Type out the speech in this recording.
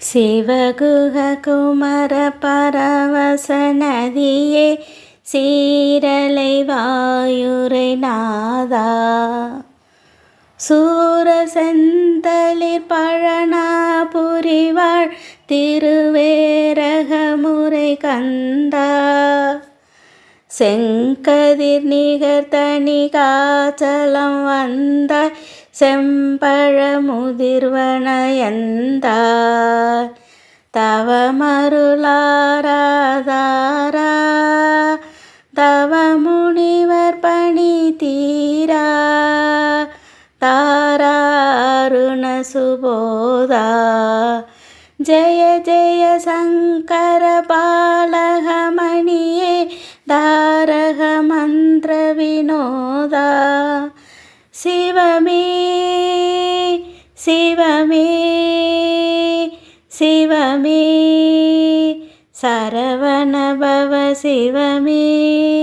சிவகுக குமர பரவச நதியே சீரலை வாயுரை நாதா. சூர செந்தளிர் பழனா புரிவாள் திருவேரகமுறை கந்தா. செங்கதிர் நிகர் தனி காச்சலம் வந்த செம்பழ முதிர்வனயந்தார் தவமருளாராதாரா. தவமுனிவர் பணி தீரா. தாராருண சுபோதா. ஜெய ஜெய சங்கர பாலகமணியே தாரக மந்திர வினோதா. சிவமே சிவமே. சிவமே சரவணபவ சிவமே.